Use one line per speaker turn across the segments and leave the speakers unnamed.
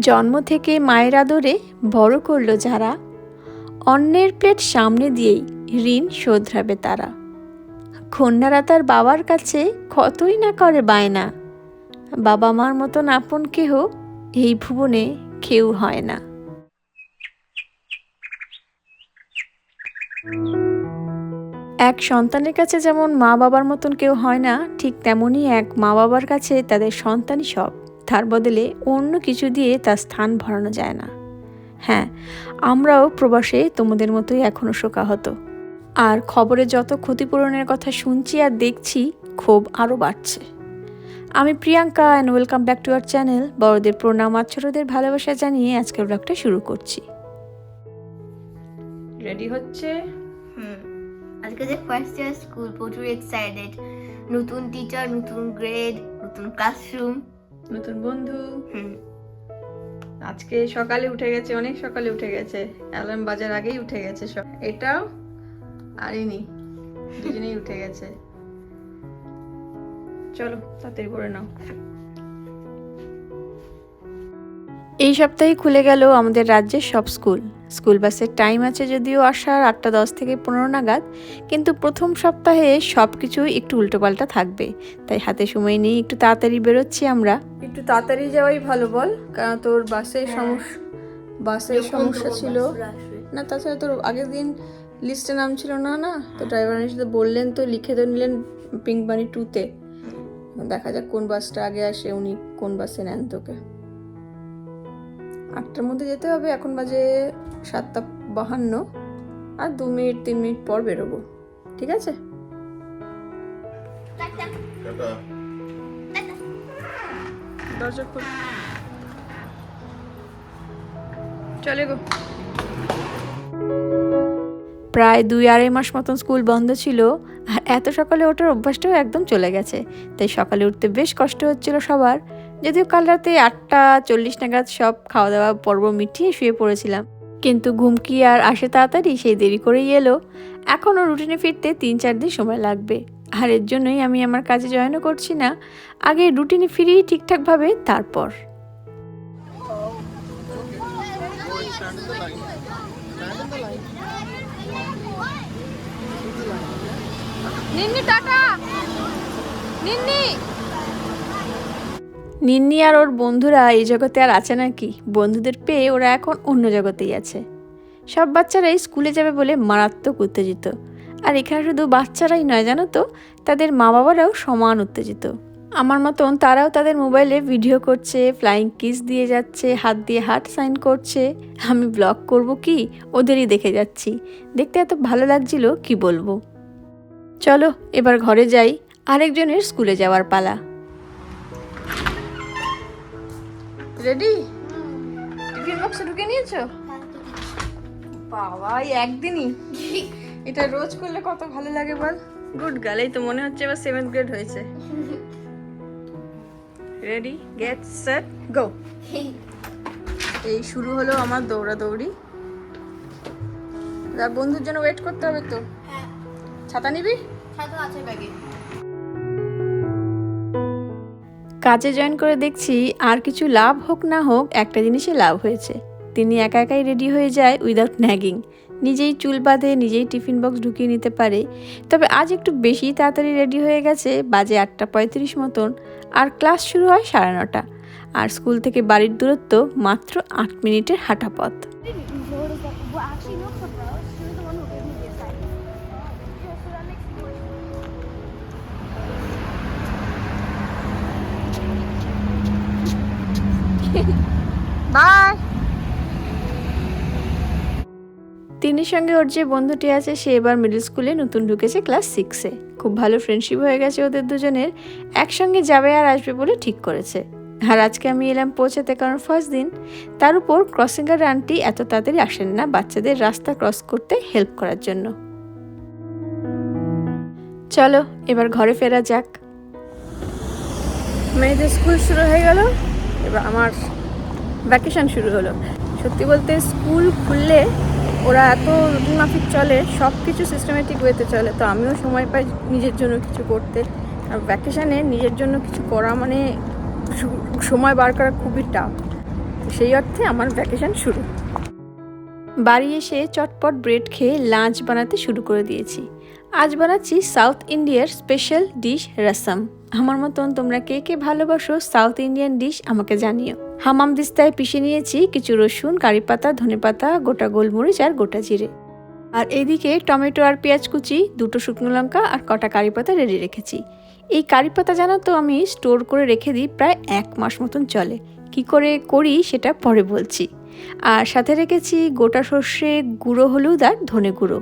জন্ম থেকে মায়ের আদরে বড় করল যারা, অন্যের প্লেট সামনে দিয়েই ঋণ শোধরাবে তারা। কন্যারা তার বাবার কাছে কতই না করে বায়না। বাবা মার মতন আপন কেহ এই ভুবনে কেউ হয় না। এক সন্তানের কাছে যেমন মা বাবার মতন কেউ হয় না, ঠিক তেমনই এক মা বাবার কাছে তাদের সন্তানই সব। তার বদলে অন্য কিছু দিয়ে তার স্থান ভরানো যায় না। হ্যাঁ আমরাও প্রবাসে তোমাদের মতোই এখনও শোকাহত। আর খবরে যত ক্ষতিপূরণের কথা শুনছি আর দেখছি ক্ষোভ আরও বাড়ছে। আমি Priyanka and welcome back to our channel বড়দের প্রণাম আর ছোটদের ভালোবাসা জানিয়ে আজকের ব্লগটা শুরু করছি। রেডি হচ্ছে?
হুম। আজকে যে ফার্স্ট ইয়ার স্কুল প্রচুর এক্সাইটেড নতুন টিচার নতুন গ্রেড নতুন ক্লাসরুম
নতুন বন্ধু। আজকে সকালে উঠে গেছে অনেক সকালে উঠে গেছে। অ্যালার্ম বাজার আগেই উঠে গেছে এটাও আর ইনি দুজনেই উঠে গেছে। চলো তাড়াতাড়ি করে নাও। এই সপ্তাহে খুলে গেল আমাদের রাজ্যের সব স্কুল। স্কুল বাসের টাইম আছে যদিও আসার আটটা দশ থেকে পনেরো নাগাদ কিন্তু প্রথম সপ্তাহে সব কিছু একটু উল্টোপাল্টা থাকবে। তাই হাতে সময় নেই একটু তাড়াতাড়ি বেরোচ্ছি আমরা। একটু তাড়াতাড়ি যাওয়াই ভালো বল কারণ তোর বাসের সমস্যা বাসের সমস্যা ছিল। না তাছাড়া তোর আগের দিন লিস্টে নাম ছিল না না? তো ড্রাইভার এসে বললেন তো লিখে তো নিলেন পিঙ্ক বানি টুতে দেখা যাক কোন বাসটা আগে আসে উনি কোন বাসে নেন তোকে। আটটার মধ্যে যেতে হবে এখন বাজে সাতটা বাহান্ন আর দু মিনিট তিন মিনিট পর বেরোবো। ঠিক আছে? দরজা খোল। চলে গো। প্রায় দুই আড়াই মাস মতন স্কুল বন্ধ ছিল আর এত সকালে ওঠার অভ্যাসটাও একদম চলে গেছে। তাই সকালে উঠতে বেশ কষ্ট হচ্ছিল সবার। যদিও কাল রাতে আটটা চল্লিশ নাগাদ সব খাওয়া দাওয়া পর্ব মিটিয়ে শুয়ে পড়েছিলাম। কিন্তু ঘুম কি আর আসে তাড়াতাড়ি সেই দেরি করেই এলো। এখনও রুটিনে ফিরতে তিন চার দিন সময় লাগবে। আর এর জন্যই আমি আমার কাজে জয়েনও করছি না। আগে রুটিনে ফিরি ঠিকঠাকভাবে, তারপর। নিন্নি টাটা! নিন্নি! নিন্নি আর ওর বন্ধুরা এই জগতে আর আছে নাকি? বন্ধুদের পেয়ে ওরা এখন অন্য জগতেই আছে। সব বাচ্চারাই স্কুলে যাবে বলে মারাত্মক উত্তেজিত। আর এখানে শুধু বাচ্চারাই নয়, জানো তো? তাদের মা বাবারাও সমান উত্তেজিত। আমার মতন তারাও তাদের মোবাইলে ভিডিও করছে ফ্লাইং কিস দিয়ে যাচ্ছে, হাত দিয়ে হার্ট সাইন করছে। আমি ব্লগ করব কি? ওদেরই দেখে যাচ্ছি। দেখতে এত ভালো লাগছিল, কি বলব? চলো, এবার ঘরে যাই। আরেকজনের স্কুলে যাওয়ার পালা। রেডি টিফিন বক্সে ঢুকে নিয়েছো? বাবা এই একদিনই। এটা রোজ করলে কত ভালো লাগে বল। গুড গার্ল এই তো মনে হচ্ছে এবার সেভেন্থ গ্রেড হয়েছে। রেডি গেট সেট গো এই শুরু হলো আমার দৌড়াদৌড়ি। আর বন্ধুর জন্য ওয়েট করতে হবে তো।
হ্যাঁ।
ছাতা নিবি?
ছাতা আছে ব্যাগে।
কাজে জয়েন করে দেখছি আর কিছু লাভ হোক না হোক, একটা জিনিসে লাভ হয়েছে। তিনি একা একাই রেডি হয়ে যায় উইদাউট ন্যাগিং। নিজেই চুল বাঁধে, নিজেই টিফিন বক্স ঢুকিয়ে নিতে পারে। তবে আজ একটু বেশি তাড়াতাড়ি রেডি হয়ে গেছে, বাজে আটটা পঁয়ত্রিশ মতন, আর ক্লাস শুরু হয় সাড়ে নটা। আর স্কুল থেকে বাড়ির দূরত্ব মাত্র আট মিনিটের হাঁটা পথ। তিনির সঙ্গে ওর যে বন্ধুটি আছে, সে এবার মিডল স্কুলে নতুন ঢুকেছে ক্লাস সিক্সে খুব ভালো ফ্রেন্ডশিপ হয়ে গেছে ওদের দুজনের। একসঙ্গে যাবে আর আসবে বলে ঠিক করেছে। আর আজকে আমি এলাম পৌঁছাতে কারণ ফার্স্ট দিন। তার উপর ক্রসিং গার্ড আন্টি এত তাড়াতাড়ি আসেন না বাচ্চাদের রাস্তা ক্রস করতে হেল্প করার জন্য। চলো, এবার ঘরে ফেরা যাক। মেয়েদের স্কুল শুরু হয়ে গেল। এবার আমার ভ্যাকেশন শুরু হলো। সত্যি বলতে স্কুল খুললে ওরা এত রুটিন মাফিক চলে সব কিছু সিস্টেমেটিক ওয়েতে চলে। তো আমিও সময় পাই নিজের জন্য কিছু করতে। আর ভ্যাকেশানে নিজের জন্য কিছু করা মানে সময় বার করা খুবই টাফ সেই অর্থে আমার ভ্যাকেশন শুরু। বাড়ি এসে চটপট ব্রেড খেয়ে লাঞ্চ বানাতে শুরু করে দিয়েছি। আজ বানাচ্ছি সাউথ ইন্ডিয়ার স্পেশাল ডিশ রাসাম আমার মতন তোমরা কে কে ভালোবাসো সাউথ ইন্ডিয়ান ডিশ আমাকে জানিও। হামাম দিস্তায় পিষে নিয়েছি কিছু রসুন, কারি পাতা, ধনে পাতা, গোটা গোলমরিচ আর গোটা জিরে। আর এদিকে টমেটো আর পেঁয়াজ কুচি, দুটো শুকনো লঙ্কা আর কটা কারি পাতা রেডি রেখেছি। এই কারি পাতা জানো তো আমি স্টোর করে রেখে দিই প্রায় এক মাস মতন চলে। কি করে করি সেটা পরে বলছি। আর সাথে রেখেছি গোটা সর্ষে গুঁড়ো হলুদ আর ধনে গুঁড়ো।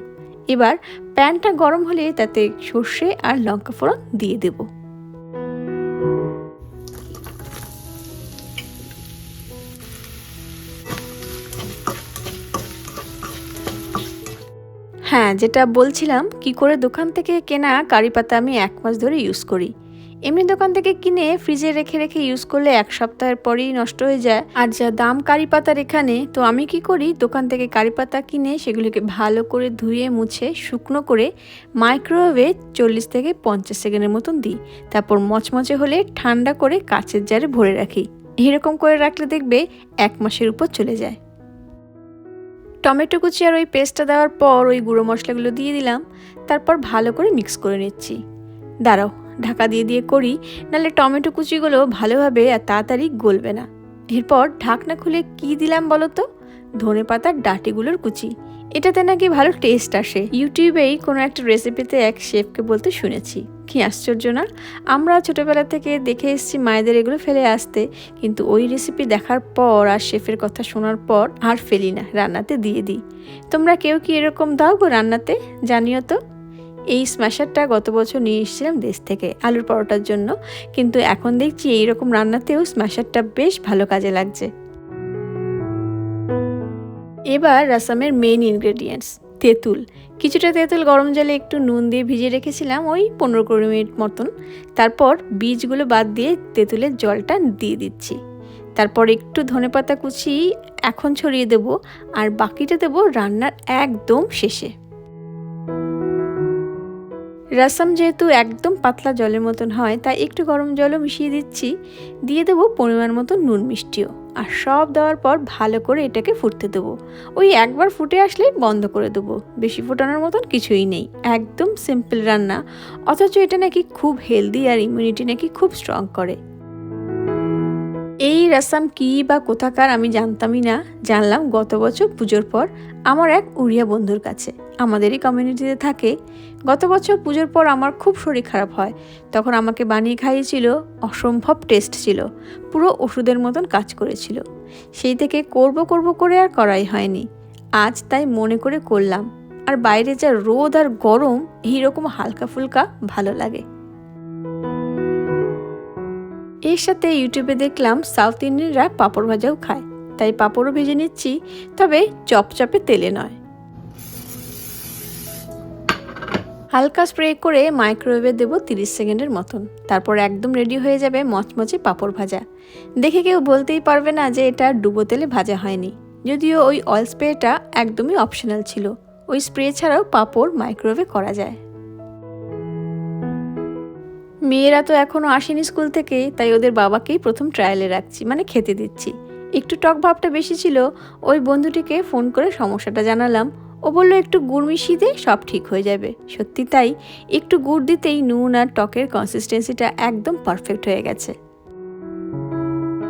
এবার প্যানটা গরম হলে তাতে সর্ষে আর লঙ্কা ফোড়ন দিয়ে দেব। হ্যাঁ যেটা বলছিলাম, কি করে দোকান থেকে কেনা কারি পাতা আমি এক মাস ধরে ইউজ করি। এমনি দোকান থেকে কিনে ফ্রিজে রেখে রেখে ইউজ করলে এক সপ্তাহের পরেই নষ্ট হয়ে যায়। আর যা দাম কারি পাতার এখানে, তো আমি কি করি, দোকান থেকে কারি পাতা কিনে সেগুলিকে ভালো করে ধুয়ে, মুছে, শুকনো করে মাইক্রোওয়েভে চল্লিশ থেকে পঞ্চাশ সেকেন্ডের মতন দিই। তারপর মচমচে হলে ঠান্ডা করে কাচের জারে ভরে রাখি। এরকম করে রাখলে দেখবে এক মাসের উপর চলে যায়। টমেটো কুচি আর ওই পেস্টটা দেওয়ার পর ওই গুঁড়ো মশলাগুলো দিয়ে দিলাম, তারপর ভালো করে মিক্স করে নিচ্ছি। দাঁড়াও, ঢাকা দিয়ে দিয়ে করি, নাহলে টমেটো কুচিগুলো ভালোভাবে আর তাড়াতাড়ি গলবে না। এরপর ঢাকনা খুলে কি দিলাম বলো তো? ধনে পাতার ডাটিগুলোর কুচি। এটাতে নাকি ভালো টেস্ট আসে। ইউটিউবেই কোনো একটা রেসিপিতে এক শেফকে বলতে শুনেছি। কি আশ্চর্য না? আমরা ছোটবেলা থেকে দেখে এসেছি মায়েদের এগুলো ফেলে আসতে, কিন্তু ওই রেসিপি দেখার পর আর শেফের কথা শোনার পর আর ফেলি না, রান্নাতে দিয়ে দিই। তোমরা কেউ কি এরকম দাও গো রান্নাতে? জানিও তো। এই স্ম্যাশারটা গত বছর নিয়ে এসেছিলাম দেশ থেকে আলুর পরোটার জন্য, কিন্তু এখন দেখছি এইরকম রান্নাতেও স্ম্যাশারটা বেশ ভালো কাজে লাগছে। এবার রাসামের মেন ইনগ্রেডিয়েন্টস তেঁতুল। কিছুটা তেঁতুল গরম জলে একটু নুন দিয়ে ভিজিয়ে রেখেছিলাম, ওই পনেরো কুড়ি মিনিট মতন। তারপর বীজগুলো বাদ দিয়ে তেঁতুলের জলটা দিয়ে দিচ্ছি। তারপর একটু ধনে পাতা কুচি এখন ছড়িয়ে দেব, আর বাকিটা দেব রান্নার একদম শেষে। রাসাম যেহেতু একদম পাতলা জলের মতন হয়, তাই একটু গরম জলও মিশিয়ে দিচ্ছি। দিয়ে দেবো পরিমাণ মতো নুন মিষ্টিও। আর সব দেওয়ার পর ভালো করে এটাকে ফুটতে দেবো। ওই একবার ফুটে আসলেই বন্ধ করে দেবো। বেশি ফোটানোর মতন কিছুই নেই। একদম সিম্পল রান্না। অথচ এটা নাকি খুব হেলদি আর ইমিউনিটি নাকি খুব স্ট্রং করে। এই রাসাম কী বা কোথাকার আমি জানতামই না। জানলাম গত বছর পুজোর পর আমার এক উড়িয়া বন্ধুর কাছে। আমাদেরই কমিউনিটিতে থাকে। গত বছর পুজোর পর আমার খুব শরীর খারাপ হয়। তখন আমাকে বানিয়ে খাইয়েছিল, অসম্ভব টেস্ট ছিল। পুরো ওষুধের মতন কাজ করেছিল। সেই থেকে করব করব করে আর করাই হয়নি। আজ তাই মনে করে করলাম। আর বাইরে যা রোদ আর গরম, এইরকম হালকা ফুলকা ভালো লাগে। এর সাথে ইউটিউবে দেখলাম সাউথ ইন্ডিয়ানরা পাঁপড় ভাজাও খায়। তাই পাঁপড়ও ভেজে নিচ্ছি, তবে চপচপে তেলে নয়। হালকা স্প্রে করে মাইক্রোওয়েভে দেবো তিরিশ সেকেন্ডের মতন। তারপর একদম রেডি হয়ে যাবে মচমচে পাঁপড় ভাজা। দেখে কেউ বলতেই পারবে না যে এটা ডুবো তেলে ভাজা হয়নি। যদিও ওই অয়েল স্প্রেটা একদমই অপশনাল ছিল। ওই স্প্রে ছাড়াও পাঁপড় মাইক্রোওয়েভে করা যায়। মেয়েরা তো এখনও আসেনি স্কুল থেকে তাই ওদের বাবাকেই প্রথম ট্রায়ালে রাখছি মানে খেতে দিচ্ছি। একটু টক ভাবটা বেশি ছিল, ওই বন্ধুটিকে ফোন করে সমস্যাটা জানালাম। ও বলল, একটু গুড় মিশিয়ে দে, সব ঠিক হয়ে যাবে। সত্যি তাই, একটু গুড় দিতেই নুন আর টকের কনসিস্টেন্সিটা একদম পারফেক্ট হয়ে গেছে।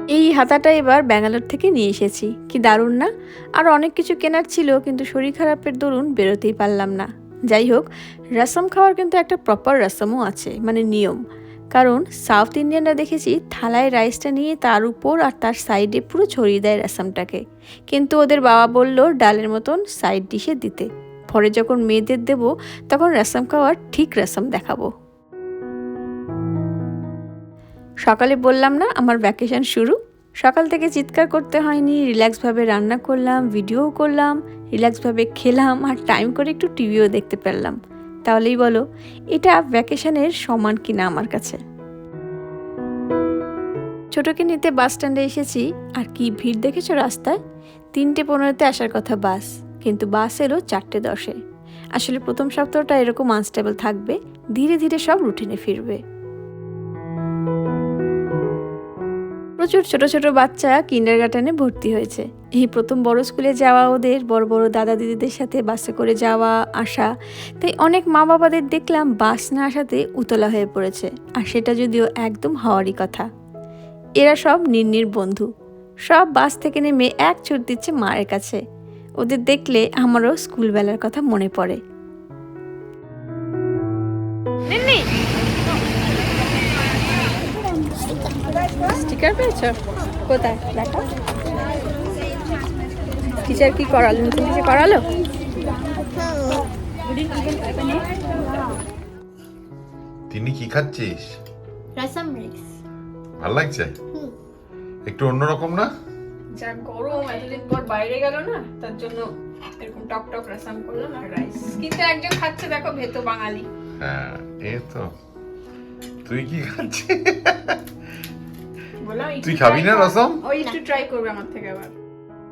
এই হাতাটা এবার ব্যাঙ্গালোর থেকে নিয়ে এসেছি। কি দারুণ না? আর অনেক কিছু কেনার ছিল, কিন্তু শরীর খারাপের দরুন বেরোতেই পারলাম না। যাই হোক রসম খাওয়ার কিন্তু একটা প্রপার রসমও আছে মানে নিয়ম। কারণ সাউথ ইন্ডিয়ানরা দেখেছি থালায় রাইসটা নিয়ে তার উপর আর তার সাইডে পুরো ছড়িয়ে দেয় রসমটাকে কিন্তু ওদের বাবা বলল ডালের মতন সাইড ডিশে দিতে। পরে যখন মেয়েদের দেব, তখন রসম খাওয়ার ঠিক রসম দেখাবো। সকালে বললাম না, আমার ভ্যাকেশন শুরু? সকাল থেকে চিৎকার করতে হয়নি, রিল্যাক্সভাবে রান্না করলাম ভিডিও করলাম, রিল্যাক্সভাবে খেলাম আর টাইম করে একটু টিভিও দেখতে পারলাম তাহলেই বলো, এটা ভ্যাকেশনের সমান কিনা আমার কাছে? ছোটকে নিতে বাস স্ট্যান্ডে এসেছি, আর কি ভিড় দেখেছ রাস্তায়? তিনটে পনেরোতে আসার কথা বাস, কিন্তু বাস এলো চারটে দশে। আসলে প্রথম সপ্তাহটা এরকম আনস্টেবল থাকবে, ধীরে ধীরে সব রুটিনে ফিরবে।
প্রচুর ছোট ছোট বাচ্চা কিন্ডার গার্ডেনে ভর্তি হয়েছে। এই প্রথম বড় স্কুলে যাওয়া ওদের, বড় বড় দাদা দিদিদের সাথে বাসে করে যাওয়া, আসা। তাই অনেক মা বাবাদের দেখলাম বাস না আসাতে উতলা হয়ে পড়েছে, আর সেটা যদিও একদম হওয়ারই কথা। এরা সব নির্নির বন্ধু। সব বাস থেকে নেমে এক ছুট দিচ্ছে মায়ের কাছে। ওদের দেখলে আমারও স্কুলবেলার কথা মনে পড়ে। স্টিকার পেয়েছ? কোথায়? দেখো। টিচার কি করালো? নতুন কিছু করালো?
তিনি কি খাচ্ছিস?
রাসাম রিক্স
ভালো লাগছে? একটু অন্যরকম না?
যা গরম এতদিন পর বাইরে গেল না তার জন্য এরকম টক টক রাসাম করল না রাইস কিন্তু একজন খাচ্ছে দেখো ভেতো বাঙালি।
হ্যাঁ এই তো। তুই কি খাচ্ছিস? তুই খাবি না রসম?
ওই একটু ট্রাই করবে আমার থেকে আবার।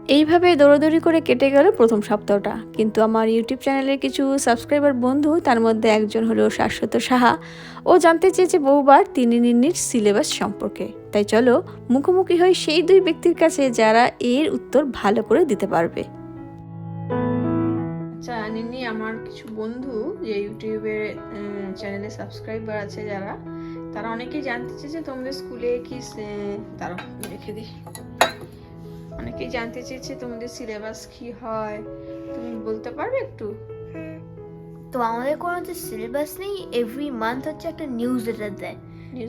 এইভাবে দৌড়াদৌড়ি করে কেটে গেল প্রথম সপ্তাহটা। কিন্তু আমার ইউটিউব চ্যানেলের কিছু সাবস্ক্রাইবার বন্ধু তার মধ্যে একজন হলো শাশ্বত সাহা। ও জানতে চেয়েছে বহুবার তিনি নির্নির সিলেবাস সম্পর্কে। তাই চলো মুখোমুখি হয় সেই দুই ব্যক্তির কাছে যারা এর উত্তর ভালো করে দিতে পারবে। আচ্ছা নিন্নি আমার কিছু বন্ধু যে ইউটিউবের চ্যানেলে সাবস্ক্রাইবার আছে যারা, তারা অনেকেই জানতে চেয়েছে তোমাদের স্কুলে কি তারা রেখে দিই। অনেকেই জানতে চেয়েছে তোমাদের সিলেবাস কি হয়, তুমি বলতে পারবে একটু?
তো আমাদের কোনো হচ্ছে সিলেবাস নেই এভরি মান্থ হচ্ছে একটা নিউজ লেটার দেয়।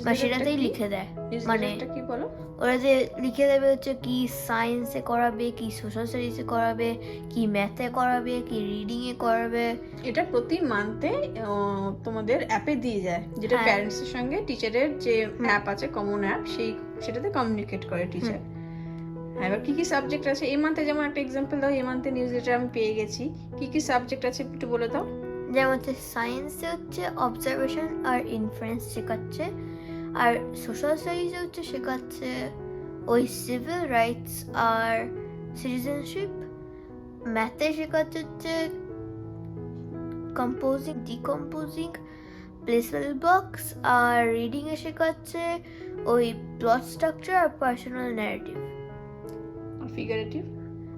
বা সেটাতেই লিখে দেয়। মানে
কি বলো?
ওরা যে লিখে দেবে হচ্ছে কি সায়েন্সে করাবে কি সোশ্যাল স্টাডিজে করাবে কি ম্যাথে করাবে কি রিডিংয়ে করাবে।
এটা প্রতি মান্থে তোমাদের অ্যাপে দিয়ে যায় যেটা। প্যারেন্টসের সঙ্গে টিচারের যে অ্যাপ আছে কমন অ্যাপ সেই সেটাতে কমিউনিকেট করে টিচার হ্যাঁ এবার কি কি সাবজেক্ট আছে? এই মান্থে যেমন একটা এক্সাম্পল দাও এই মান্থে নিউজ লেটার আমি পেয়ে গেছি। কি কি সাবজেক্ট আছে একটু বলে দাও?
যেমন হচ্ছে সায়েন্সে হচ্ছে অবজারভেশন আর ইনফারেন্স শেখাচ্ছে। আর সোশ্যাল স্টাডিজে হচ্ছে শেখাচ্ছে ওই সিভিল রাইটস আর সিটিজেনশিপ ম্যাথে শেখাচ্ছে হচ্ছে কম্পোজিং ডিকম্পোজিং প্লেসেবল বক্স আর রিডিংয়ে শেখাচ্ছে ওই প্লট স্ট্রাকচার আর পার্সোনাল ন্যারেটিভ
ফিগারেটিভ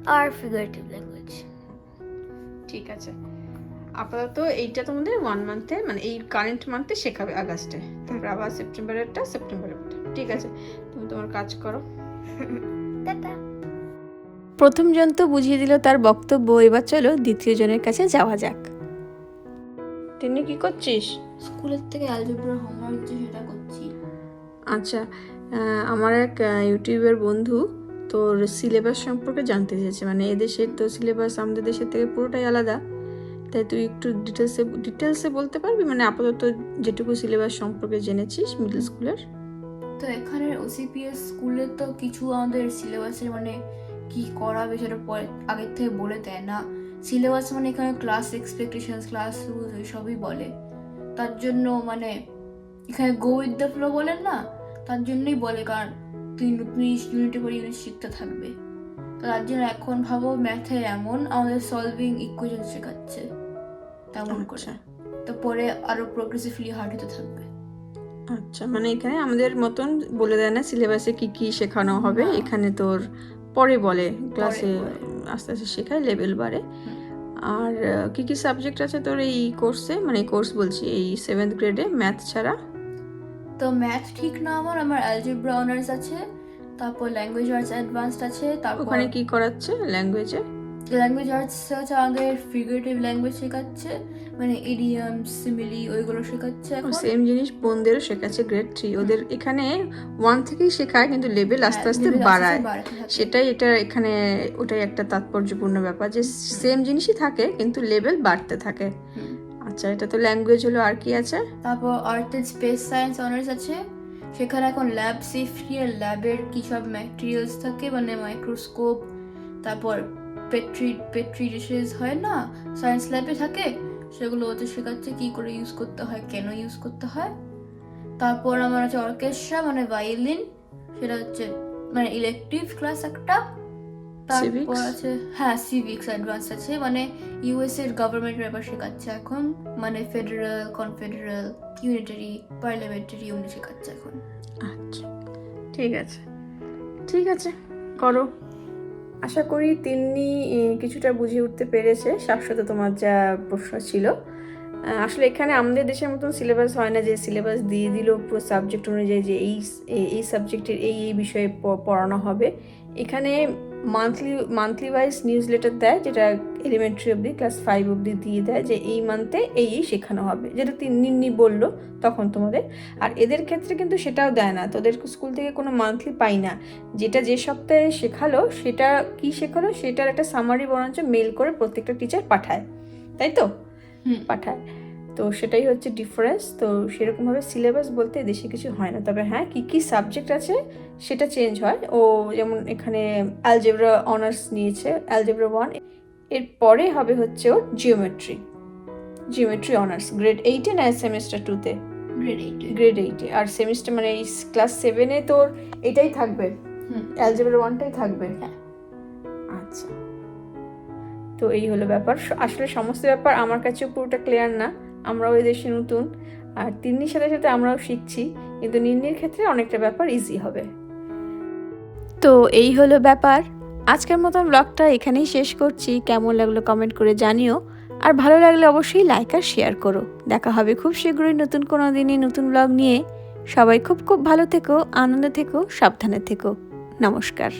আর ফিগারেটিভ ল্যাঙ্গুয়েজ
ঠিক আছে। আপাতত এইটা তোমাদের ওয়ান মান্থে মানে এই কারেন্ট মান্থে শেখাবে আগস্টে। তারপর আবার সেপ্টেম্বরেরটা সেপ্টেম্বরেরটা ঠিক আছে তুমি তোমার কাজ করো।
টাটা।
প্রথম জন তো বুঝিয়ে দিল তার বক্তব্য এবার চলো দ্বিতীয় জনের কাছে যাওয়া যাক। তিনি কি করছিস?
স্কুলের থেকে অ্যালজেব্রা হোমওয়ার্ক যে সেটা করছি।
আচ্ছা আমার এক ইউটিউবের বন্ধু তোর সিলেবাস সম্পর্কে জানতে চেয়েছে। মানে এদেশের তো সিলেবাস আমাদের দেশের থেকে পুরোটাই আলাদা। তাই তুই একটু ডিটেলসে ডিটেলসে বলতে পারবি? মানে আপাতত যেটুকু সিলেবাস সম্পর্কে জেনেছিস মিডল স্কুলের
তো এখানে ওসিপিএস স্কুলে তো কিছু আমাদের সিলেবাসের মানে কি করাবে সেটা পরে, আগের থেকে বলে দেয় না। সিলেবাস মানে এখানে ক্লাস এক্সপেকটেশনস ক্লাস রুলস ওইসবই বলে। তার জন্য মানে এখানে গো উইথ দ্য ফ্লো বলেন না, তার জন্যই বলে, কারণ তুই নতুন ইউনিটে পরে ইউনিট শিখতে থাকবে। তার জন্য এখন ভাবো ম্যাথে এমন আমাদের সলভিং ইকুয়েশন শেখাচ্ছে। তেমন করে।
আচ্ছা।
তো পরে আরও প্রোগ্রেসিভলি হার্ড হতে থাকবে।
আচ্ছা মানে এখানে আমাদের মতন বলে দেয় না সিলেবাসে কি কি শেখানো হবে এখানে তোর পরে বলে ক্লাসে আস্তে আস্তে শেখায় লেভেল বাড়ে। আর কি কি সাবজেক্ট আছে তোর এই কোর্সে মানে কোর্স বলছি এই সেভেন্থ গ্রেডে ম্যাথ ছাড়া?
তো ম্যাথ ঠিক না আমার আমার অ্যালজেব্রা অনার্স আছে তারপর ল্যাঙ্গুয়েজ আর্টস অ্যাডভান্সড আছে তারপর
ওখানে কি করাচ্ছে ল্যাঙ্গুয়েজে
ল্যাঙ্গুয়েজ আর্টস হচ্ছে আমাদের ফিগারেটিভ ল্যাঙ্গুয়েজ শেখাচ্ছে মানে ইডিয়াম সিমিলি ওইগুলো শেখাচ্ছে এখন।
সেম জিনিস বোনদেরও শেখাচ্ছে গ্রেড থ্রি ওদের এখানে ওয়ান থেকেই শেখায় কিন্তু লেভেল আস্তে
হ্যাঁ,
আস্তে বাড়ায়। সেটাই এটা এখানে ওটাই একটা তাৎপর্যপূর্ণ ব্যাপার যে সেম জিনিসই থাকে কিন্তু লেভেল বাড়তে থাকে। আচ্ছা এটা তো ল্যাঙ্গুয়েজ হলো আর কি আছে?
তারপর earth and space science honours আছে। সেখানে এখন ল্যাব সেফটি আর ল্যাবের কী সব ম্যাটেরিয়ালস থাকে মানে মাইক্রোস্কোপ তারপর পেট্রি পেট্রি ডিশেস হয় না সায়েন্স ল্যাবে থাকে সেগুলো ওদের শেখাচ্ছে কী করে ইউজ করতে হয় কেন ইউজ করতে হয়। তারপর আমার আছে অর্কেস্ট্রা মানে ভায়োলিন সেটা হচ্ছে মানে ইলেকটিভ ক্লাস একটা। তারপর? আছে হ্যাঁ সিভিক্স অ্যাডভান্স আছে মানে ইউএস এর গভর্নমেন্ট ব্যাপার শেখাচ্ছে এখন মানে federal confederal unitary parliamentary unit শেখাচ্ছে এখন।
আচ্ছা ঠিক আছে ঠিক আছে করো। আশা করি তিন্নি কিছুটা বুঝে উঠতে পেরেছে। শাশ্বতে তোমার যা প্রশ্ন ছিল। আসলে এখানে আমাদের দেশের মতন সিলেবাস হয় না যে সিলেবাস দিয়ে দিল পুরো সাবজেক্ট অনুযায়ী যে এই এই- সাবজেক্টের এই এই বিষয়ে পড়ানো হবে। এখানে monthly monthly wise newsletter দেয় যেটা এলিমেন্টারি অবধি ক্লাস ফাইভ অবধি দিয়ে দেয় যে এই মান্থে এই এই শেখানো হবে। যেটা তিন নিন্নি বলল তখন তোমাদের। আর এদের ক্ষেত্রে কিন্তু সেটাও দেয় না। তোদের স্কুল থেকে কোনো মান্থলি পাই না। যেটা যে সপ্তাহে শেখালো সেটা কি শেখালো সেটার একটা সামারি বরঞ্চ মেল করে প্রত্যেকটা টিচার পাঠায়। তাই তো। পাঠায়। তো সেটাই হচ্ছে ডিফারেন্স তো সেরকমভাবে সিলেবাস বলতে দেশে কিছু হয় না। তবে হ্যাঁ কী কী সাবজেক্ট আছে সেটা চেঞ্জ হয়। ও যেমন এখানে অ্যালজেব্রা অনার্স নিয়েছে অ্যালজেব্রা ওয়ান এরপরে হবে হচ্ছে ওর জিওমেট্রি জিওমেট্রি অনার্স গ্রেড এইটে না সেমিস্টার টুতে
গ্রেড এইটে
আর সেমিস্টার মানে এই ক্লাস সেভেনে তোর এটাই থাকবে। অ্যালজেব্রা ওয়ানটাই থাকবে।
হ্যাঁ।
আচ্ছা। তো এই হলো ব্যাপার। আসলে সমস্ত ব্যাপার আমার কাছেও পুরোটা ক্লিয়ার না। আমরাও এই দেশে নতুন। আর তিন্নির সাথে সাথে আমরাও শিখছি, কিন্তু নিন্নির ক্ষেত্রে অনেকটা ব্যাপার ইজি হবে। তো এই হলো ব্যাপার। আজকের মতন ব্লগটা এখানেই শেষ করছি। কেমন লাগল কমেন্ট করে জানিও। আর ভালো লাগলে অবশ্যই লাইক আর শেয়ার করো। দেখা হবে খুব শীঘ্রই নতুন কোনো দিনে নতুন ব্লগ নিয়ে। সবাই খুব খুব ভালো থেকো, আনন্দে থেকো, সাবধানে থেকো। নমস্কার।